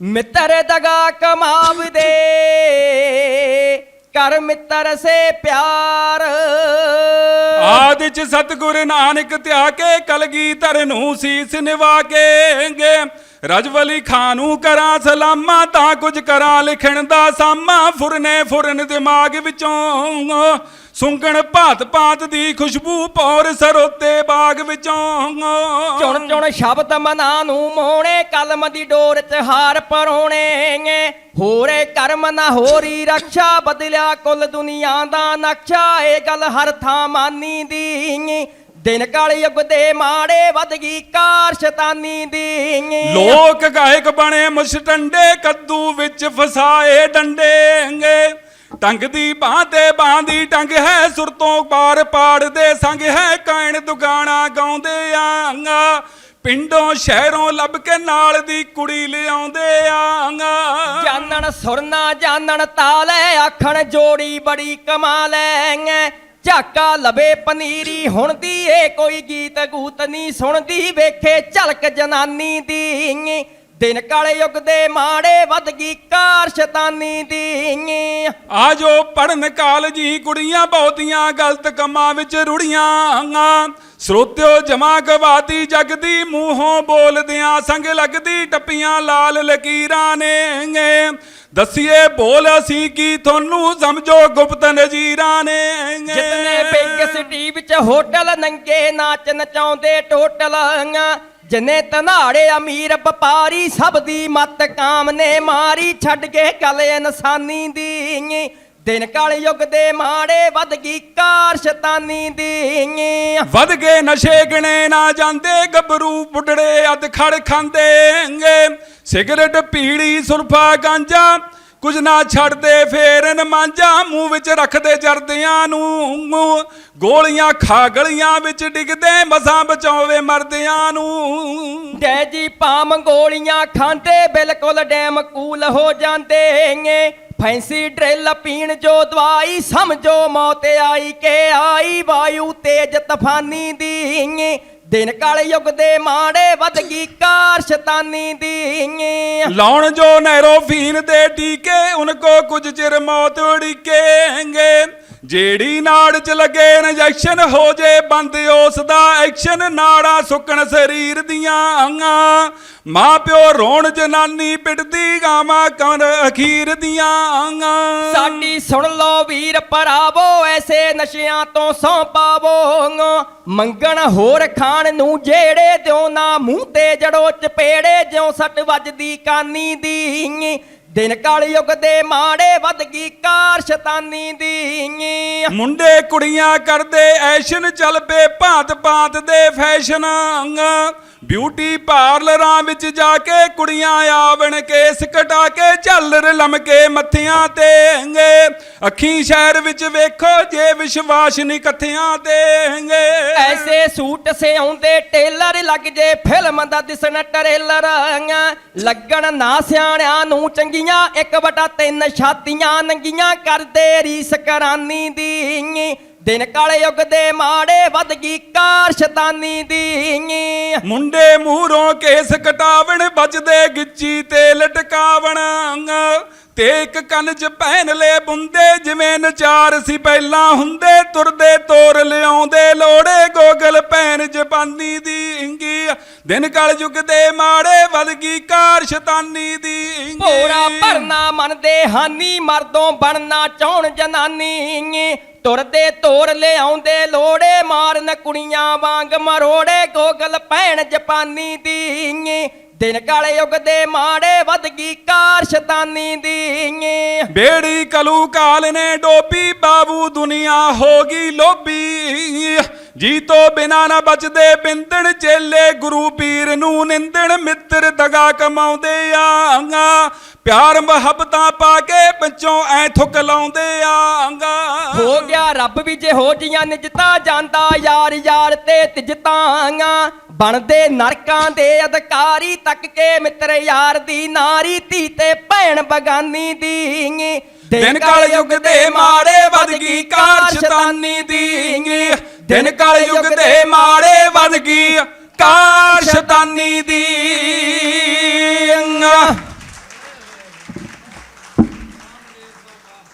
ਮਿੱਤਰ ਦਗਾ ਕਮਾਵਦੇ ਕਰ ਮਿੱਤਰ ਸੇ ਪਿਆਰ। ਆਦਿ ਚ ਸਤਿਗੁਰ ਨਾਨਕ ਧਿਆ ਕੇ ਕਲਗੀਧਰ ਨੂੰ ਸੀਸ ਨਿਵਾ ਕੇ ਰਜਵਲੀ ਖਾਨ ਨੂੰ ਕਰਾਂ ਸਲਾਮਾ ਤਾਂ ਕੁਝ ਕਰਾਂ, ਲਿਖਣ ਦਾ ਸਾਮਾ ਫੁਰਨੇ ਫੁਰਨ ਦਿਮਾਗ ਵਿੱਚੋਂ। ਸੁੰਗਣ ਭਾਤ ਭਾਤ ਦੀ ਖੁਸ਼ਬੂ ਪੌਰ ਸਰੋਤੇ ਬਾਗ ਵਿੱਚੋਂ। ਚੁਣ ਚੁਣ ਸ਼ਬਦ ਮਨਾ ਨੂੰ ਮੋਣੇ ਕਲਮ ਦੀ ਡੋਰ ਚ ਹਾਰ ਪਰੋਣੇ ਹੋਰੇ ਕਰਮ ਨਾ ਹੋਰੀ ਰੱਖਿਆ ਬਦਲਿਆ ਕੁੱਲ ਦੁਨੀਆ ਦਾ ਨਕਸ਼ਾ। ਇਹ ਗੱਲ ਹਰ ਥਾਂ ਮਾਨੀ ਦੀ ਦਿਨ ਕਾਲ ਯੁੱਗ ਦੇ ਮਾੜੇ ਵੱਧ ਗਈ ਕਾਰ ਸ਼ੈਤਾਨੀ ਦੀ ਲੋਕ ਗਾਇਕ ਬਣੇ ਮੁਸ਼ਟੰਡੇ ਕੱਦੂ ਵਿੱਚ ਫਸਾਏ ਡੰਡੇਂਗੇ ਟੰਗ ਦੀ ਬਾਹ ਤੇ ਬਾਂਦੀ ਟੰਗ ਹੈ, ਸੁਰ ਤੋਂ ਪਾਰ ਪਾੜ ਦੇ ਸੰਗ ਹੈ, ਕਾਇਣ ਦੁਗਾਣਾ ਗਾਉਂਦੇ ਆਂਗਾ ਪਿੰਡੋਂ ਸ਼ਹਿਰੋਂ ਲੱਭ ਕੇ ਨਾਲ ਦੀ ਕੁੜੀ ਲਿਆਉਂਦੇ ਆਂਗਾ ਜਾਣਨ ਸੁਰਨਾ ਜਾਣਨ ਤਾਲੇ, ਆਖਣ ਜੋੜੀ ਬੜੀ ਕਮਾਲ ਐ ਝਾਕਾ ਲਵੇ ਪਨੀਰੀ, ਹੁਣ ਦੀ ਏ ਕੋਈ ਗੀਤ ਗੂਤ ਨਹੀਂ ਸੁਣਦੀ, ਵੇਖੇ ਝਲਕ ਜਨਾਨੀ ਦੀ ਦਿਨ ਕਾਲੇ ਯੁੱਗ ਦੇ ਮਾੜੇ ਵੱਧ ਗਈ ਕਾਰ ਸ਼ੈਤਾਨੀ ਦੀ ਆਜੋ ਪੜਨ ਕਾਲਜੀ ਕੁੜੀਆਂ ਬਹੁਤੀਆਂ ਗਲਤ ਕੰਮਾਂ ਵਿੱਚ ਰੁੜੀਆਂ ਸਰੋਤਿਓ ਜਮਾ ਗਵਾਤੀ ਜਗਦੀ ਮੂੰਹੋਂ ਬੋਲਦਿਆਂ ਸੰਗ ਲੱਗਦੀ ਟੱਪੀਆਂ ਲਾਲ ਲਕੀਰਾਂ ਨੇ ਦਸੀਏ ਬੋਲ ਅਸੀਂ ਕੀ ਤੁਹਾਨੂੰ ਸਮਝੋ ਗੁਪਤ ਨਜ਼ੀਰਾਂ ਨੇ ਜਿਤਨੇ ਬਿਗ ਸਿਟੀ ਵਿੱਚ ਹੋਟਲ ਨੰਗੇ ਨਾਚ ਨਚਾਉਂਦੇ ਟੋਟਲ ਜਨੇ ਧਨਾੜੇ ਅਮੀਰ ਵਪਾਰੀ, ਸਭ ਦੀ ਮਤ ਕਾਮ ਨੇ ਮਾਰੀ, ਛੱਡ ਕੇ ਕਲ ਇਨਸਾਨੀ ਦੀ ਦਿਨ ਕਾਲ ਯੁੱਗ ਦੇ ਮਾੜੇ ਵੱਧ ਗਈ ਕਾਰ ਸ਼ੈਤਾਨੀ ਦੀ ਵਧ ਗਏ ਨਸ਼ੇ ਗਿਣੇ ਨਾ ਜਾਂਦੇ, ਗੱਭਰੂ ਬੁੱਢੜੇ ਅੱਧ ਖੜ ਖਾਂਦੇਂਗੇ। ਸਿਗਰਟ, ਪੀੜੀ, ਸੁਰਫਾ, ਗਾਂਜਾ ਕੁਝ ਨਾ ਛੱਡਦੇ, ਫੇਰ ਨ ਮੂੰਹ ਵਿੱਚ ਰੱਖਦੇ ਜਰਦਿਆਂ ਨੂੰ। ਗੋਲੀਆਂ ਖਾ ਗਲੀਆਂ ਵਿੱਚ ਡਿੱਗਦੇ, ਮਸਾਂ ਬਚਾਵੇ ਮਰਦਿਆਂ ਨੂੰ। ਜੈ ਜੀ ਪਾਮ ਗੋਲੀਆਂ ਖਾਂਦੇ, ਬਿਲਕੁਲ ਡੈਮ ਕੂਲ ਹੋ ਜਾਂਦੇ ਫੈਂਸੀ ਡਰਿਲ ਪੀਣ ਜੋ ਦਵਾਈ, ਸਮਝੋ ਮੌਤ ਆਈ ਕੇ ਆਈ। ਵਾਯੂ ਤੇਜ ਤਫਾਨੀ ਦੀ ਦਿਨ ਕਾਲੇ ਯੁੱਗ ਦੇ ਮਾੜੇ ਵੱਧ ਗਈ ਕਾਰ ਸ਼ੈਤਾਨੀ ਦੀ ਲਾਉਣ ਜੋ ਨੈਰੋਫੀਨ ਦੇ ਟੀਕੇ, ਉਨ ਕੋ ਕੁਝ ਚਿਰ ਮੌਤ ਉੜੀਕੇਂਗੇ ਜਿਹੜੀ ਨਾੜ ਚ ਲੱਗੇ ਇੰਜੈਕਸ਼ਨ ਹੋ ਜੇ ਬੰਦ, ਉਸ ਦਾ ਐਕਸ਼ਨ ਨਾੜਾਂ ਸੁੱਕਣ ਸਰੀਰ ਦੀਆਂ ਆਂਗਾ ਮਾਂ ਪਿਓ ਰੋਣ ਜਨਾਨੀ ਪਿੱਟਦੀ ਗਾਵਾਂ ਕੰਨ ਅਖੀਰ ਦੀਆਂ ਆਂਗਾ ਸਾਡੀ ਸੁਣ ਲਓ ਵੀਰ ਭਰਾਵੋ, ਐਸੇ ਨਸ਼ਿਆਂ ਤੋਂ ਸੌ ਪਾਵੋ ਮੰਗਣ ਹੋਰ ਖਾਣ ਨੂੰ ਜਿਹੜੇ ਦਿਓ ਨਾ ਮੂੰਹ ਤੇ ਜੜੋ ਚਪੇੜੇ, ਜਿਉਂ ਸੱਟ ਵੱਜਦੀ ਕਾਨੀ ਦੀ ਦਿਨ ਕਾਲ ਯੁੱਗ ਦੇ ਮਾੜੇ ਵੱਧ ਗਈ ਕਾਰ ਸ਼ੈਤਾਨੀ ਦੀ ਮੁੰਡੇ ਕੁੜੀਆਂ ਕਰਦੇ ਐਸ਼ਨ ਚੱਲ ਪਏ ਭਾਂਤ ਭਾਂਤ ਦੇ ਫੈਸ਼ਨ। ਬਿਊਟੀ ਪਾਰਲਰਾਂ ਵਿੱਚ ਜਾ ਕੇ ਕੁੜੀਆਂ ਆਵਣ ਕੇਸ ਕਟਾ ਕੇ, ਝੱਲਰ ਲਮਕੇ ਮੱਥਿਆਂ ਤੇ ਅੱਖੀ ਸ਼ਹਿਰ ਵਿੱਚ ਵੇਖੋ ਜੇ ਵਿਸ਼ਵਾਸ ਨਹੀਂ ਕੱਥਿਆਂ ਤੇ ਐਸੇ ਸੂਟ ਸਿਆਉਂਦੇ ਟੇਲਰ ਲੱਗ ਜੇ, ਫਿਲਮ ਦਾ ਦਿਸਣ ਟਰੇਲਰ ਲੱਗਣ ਨਾ ਸਿਆਣਿਆਂ ਨੂੰ ਚੰਗੀਆਂ, ਇੱਕ ਵਟਾ ਤਿੰਨ ਛਾਤੀਆਂ ਨੰਗੀਆਂ ਕਰਦੇ ਰੀਸ ਕਰਾਨੀ ਦੀ। ਦਿਨ ਕਾਲੇ ਯੁੱਗ ਦੇ ਮਾੜੇ ਵੱਧ ਗਈ ਕਾਰ ਸ਼ੈਤਾਨੀ ਦੀ ਮੁੰਡੇ ਮੂਹਰੋਂ ਕੇਸ ਕਟਾਵਣ ਵੱਜਦੇ ਗਿੱਚੀ ਤੇ ਲਟਕਾਵਣ ਤੇ ਇੱਕ ਕੰਨ 'ਚ ਪਹਿਨ ਲੈ ਬੁੰਦੇ ਜਿਵੇਂ ਨਚਾਰ ਸੀ ਪਹਿਲਾਂ ਹੁੰਦੇ ਤੁਰਦੇ ਤੋਰ ਲਿਆਉਂਦੇ ਲੋੜੇ ਗੋਗਲ ਪੈਨ ਜਪਾਨੀ ਦੀ ਇੰਗੀ ਦਿਨ ਕਲ ਯੁੱਗ ਦੇ ਮਾੜੇ ਵੱਧ ਗਈ ਕਾਰ ਸ਼ੈਤਾਨੀ ਦੀ ਇੰਗੀ ਭੋਰਾ ਭਰਨਾ ਮੰਨਦੇ ਹਾਨੀ ਮਰਦੋਂ ਬਣਨਾ ਚਾਹਣ ਜਨਾਨੀ। ਤੁਰਦੇ ਤੋਰ ਲਿਆਉਂਦੇ ਲੋੜੇ, ਮਾਰਨ ਕੁੜੀਆਂ ਵਾਂਗ ਮਰੋੜੇ, ਗੋਗਲ ਭੈਣ ਜਪਾਨੀ ਦੀ ਦਿਨ ਕਾਲੇ ਯੁੱਗ ਦੇ ਮਾੜੇ ਵੱਧ ਗਈ ਕਾਰ ਸ਼ੈਤਾਨੀ ਦੀ ਬੇੜੀ ਕਲੂ ਕਾਲ ਨੇ ਡੋਬੀ, ਬਾਬੂ ਦੁਨੀਆ ਹੋ ਗਈ ਲੋਬੀ ਜੀ ਤੋਂ ਬਿਨਾ ਨਾ ਬਚਦੇ ਬਿੰਦਣ ਚੇਲੇ ਗੁਰੂ ਪੀਰ ਨੂੰ ਨਿੰਦਣ ਮਿੱਤਰ ਦਗਾ ਕਮਾਉਂਦੇ ਆਂਗਾ ਪਿਆਰ ਮੁਹੱਬਤਾਂ ਪਾ ਕੇ ਵਿੱਚੋਂ ਐ ਥੁੱਕ ਲਾਉਂਦੇ ਆਂਗਾ ਹੋ ਗਿਆ ਰੱਬ ਵੀ ਜੇ ਹੋ ਜੀਆਂ ਨਿਜਤਾ ਜਾਂਦਾ ਯਾਰ ਯਾਰ ਤੇ ਤਿਜਤਾਂਗਾ ਬਣਦੇ ਨਰਕਾਂ ਦੇ ਅਧਿਕਾਰੀ ਤੱਕ ਕੇ ਮਿੱਤਰ ਯਾਰ ਦੀ ਨਾਰੀ ਧੀ ਤੇ ਭੈਣ ਬਗਾਨੀ ਦੀ ਦਿਨ ਕਾਲ ਯੁੱਗ ਦੇ ਮਾੜੇ ਵੱਧ ਗਈ ਕਾਰ ਸ਼ੈਤਾਨੀ ਦੀ ਦਿਨ ਕਾਲ ਯੁੱਗ ਦੇ ਮਾੜੇ ਵੱਧ ਗਈ ਕਾਰ ਸ਼ੈਤਾਨੀ ਦੀ